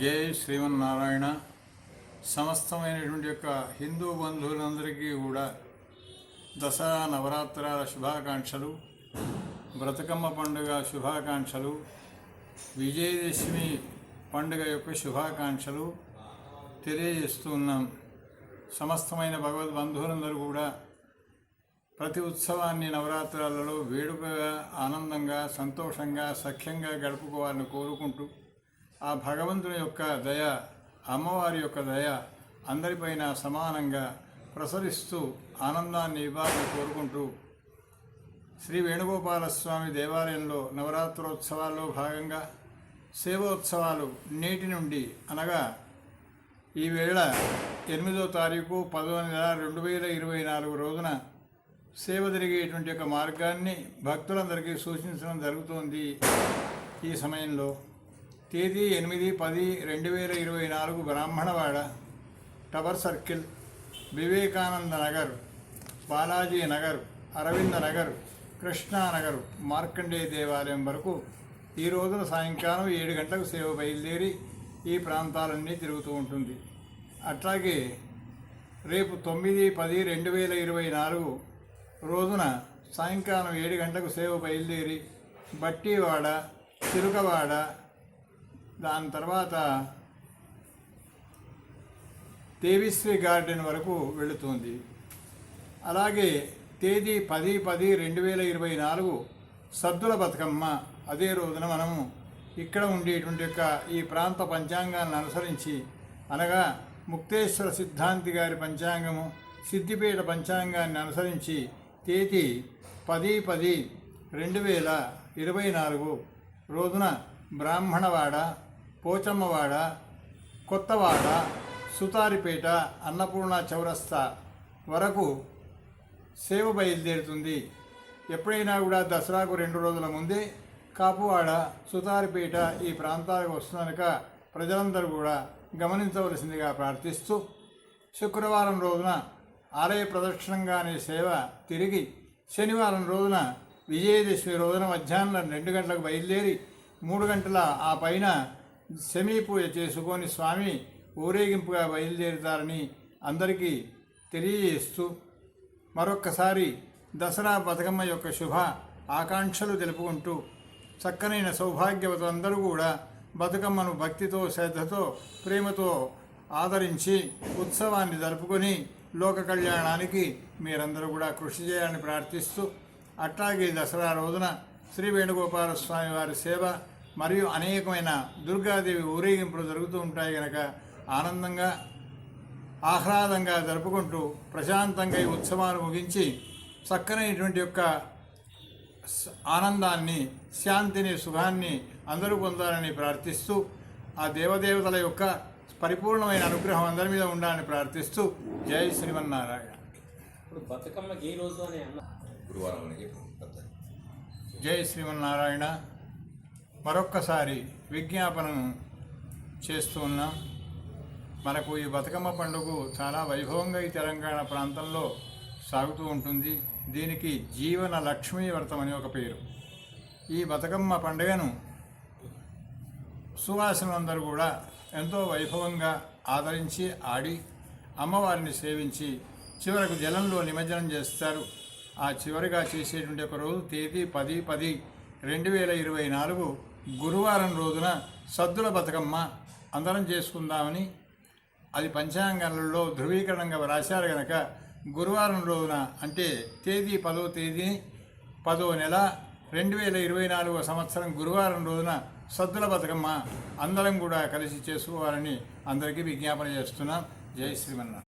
జై శ్రీమన్నారాయణ. సమస్తమైనటువంటి యొక్క హిందూ బంధువులందరికీ కూడా దసరా నవరాత్రాల శుభాకాంక్షలు బ్రతకమ్మ పండుగ శుభాకాంక్షలు విజయదశమి పండుగ యొక్క శుభాకాంక్షలు తెలియజేస్తూ ఉన్నాం. సమస్తమైన భగవద్ బంధువులందరూ కూడా ప్రతి ఉత్సవాన్ని నవరాత్రులలో వేడుకగా ఆనందంగా సంతోషంగా సఖ్యంగా గడుపుకోవాలని కోరుకుంటూ ఆ భగవంతుని యొక్క దయ అమ్మవారి యొక్క దయ అందరిపైన సమానంగా ప్రసరిస్తూ ఆనందాన్ని ఇవ్వాలని కోరుకుంటూ శ్రీ వేణుగోపాలస్వామి దేవాలయంలో నవరాత్రోత్సవాల్లో భాగంగా సేవోత్సవాలు నేటి నుండి అనగా ఈ వేళ ఎనిమిదో తారీఖు పదో నెల రెండు వేల ఇరవై నాలుగు రోజున సేవ జరిగేటువంటి యొక్క మార్గాన్ని భక్తులందరికీ సూచించడం జరుగుతోంది ఈ సమయంలో. తేదీ ఎనిమిది పది రెండు వేల ఇరవై నాలుగు బ్రాహ్మణవాడ టవర్ సర్కిల్ వివేకానంద నగర్ బాలాజీ నగర్ అరవింద నగర్ కృష్ణానగర్ మార్కండేయ దేవాలయం వరకు ఈ రోజున సాయంకాలం ఏడు గంటలకు సేవ బయలుదేరి ఈ ప్రాంతాలన్నీ తిరుగుతూ ఉంటుంది. అట్లాగే రేపు తొమ్మిది పది రెండు వేల ఇరవై నాలుగు రోజున సాయంకాలం ఏడు గంటలకు సేవ బయలుదేరి బట్టివాడ చిరుకవాడ దాని తర్వాత దేవిశ్రీ గార్డెన్ వరకు వెళుతుంది. అలాగే తేదీ పది పది రెండు వేల ఇరవై నాలుగు సద్దుల బతుకమ్మ అదే రోజున మనము ఇక్కడ ఉండేటువంటి యొక్క ఈ ప్రాంత పంచాంగాన్ని అనుసరించి అనగా ముక్తేశ్వర సిద్ధాంతి గారి పంచాంగము సిద్దిపేట పంచాంగాన్ని అనుసరించి తేదీ పది పది రెండు వేల ఇరవై నాలుగు రోజున బ్రాహ్మణవాడ పోచమ్మవాడ కొత్తవాడ సుతారిపేట అన్నపూర్ణ చౌరస్తా వరకు సేవ బయలుదేరుతుంది. ఎప్పుడైనా కూడా దసరాకు రెండు రోజుల ముందే కాపువాడ సుతారిపేట ఈ ప్రాంతాలకు వస్తున్నక ప్రజలందరూ కూడా గమనించవలసిందిగా ప్రార్థిస్తూ శుక్రవారం రోజున ఆలయ ప్రదక్షిణంగానే సేవ తిరిగి శనివారం రోజున విజయదశమి రోజున మధ్యాహ్నం రెండు గంటలకు బయలుదేరి మూడు గంటల ఆ పైన శమీ పూజ చేసుకొని స్వామి ఊరేగింపుగా బయలుదేరుతారని అందరికీ తెలియజేస్తూ మరొక్కసారి దసరా బతుకమ్మ యొక్క శుభ ఆకాంక్షలు తెలుపుకుంటూ చక్కనైన సౌభాగ్యవతులందరూ కూడా బతుకమ్మను భక్తితో శ్రద్ధతో ప్రేమతో ఆదరించి ఉత్సవాన్ని జరుపుకొని లోక కళ్యాణానికి మీరందరూ కూడా కృషి చేయాలని ప్రార్థిస్తూ అట్లాగే దసరా రోజున శ్రీ వేణుగోపాల స్వామి వారి సేవ మరియు అనేకమైన దుర్గాదేవి ఊరేగింపులు జరుగుతూ ఉంటాయి కనుక ఆనందంగా ఆహ్లాదంగా జరుపుకుంటూ ప్రశాంతంగా ఈ ఉత్సవాలు ముగించి చక్కనైనటువంటి యొక్క ఆనందాన్ని శాంతిని సుఖాన్ని అందరూ పొందాలని ప్రార్థిస్తూ ఆ దేవదేవతల యొక్క పరిపూర్ణమైన అనుగ్రహం అందరి మీద ఉండాలని ప్రార్థిస్తూ జై శ్రీమన్నారాయణ. ఇప్పుడు బతుకమ్మకి ఏ రోజు అని అన్న గురువారం జై శ్రీమన్నారాయణ. మరొక్కసారి విజ్ఞాపనను చేస్తూ ఉన్నాం. మనకు ఈ బతుకమ్మ పండుగ చాలా వైభవంగా ఈ తెలంగాణ ప్రాంతంలో సాగుతూ ఉంటుంది. దీనికి జీవన లక్ష్మీ వ్రతం అని ఒక పేరు. ఈ బతుకమ్మ పండుగను సువాసనందరూ కూడా ఎంతో వైభవంగా ఆదరించి ఆడి అమ్మవారిని సేవించి చివరకు జలంలో నిమజ్జనం చేస్తారు. ఆ చివరిగా చేసేటువంటి ఒక రోజు తేదీ పది పది రెండు వేల ఇరవై నాలుగు గురువారం రోజున సద్దుల బతుకమ్మ అందరం చేసుకుందామని అది పంచాంగాలలో ధృవీకరణంగా రాశారు గనక గురువారం రోజున అంటే తేదీ పదో తేదీ పదో నెల రెండు వేల ఇరవై నాలుగో సంవత్సరం గురువారం రోజున సద్దుల బతుకమ్మ అందరం కూడా కలిసి చేసుకోవాలని అందరికీ విజ్ఞాపన చేస్తున్నాం. జై శ్రీమన్నారాయణ.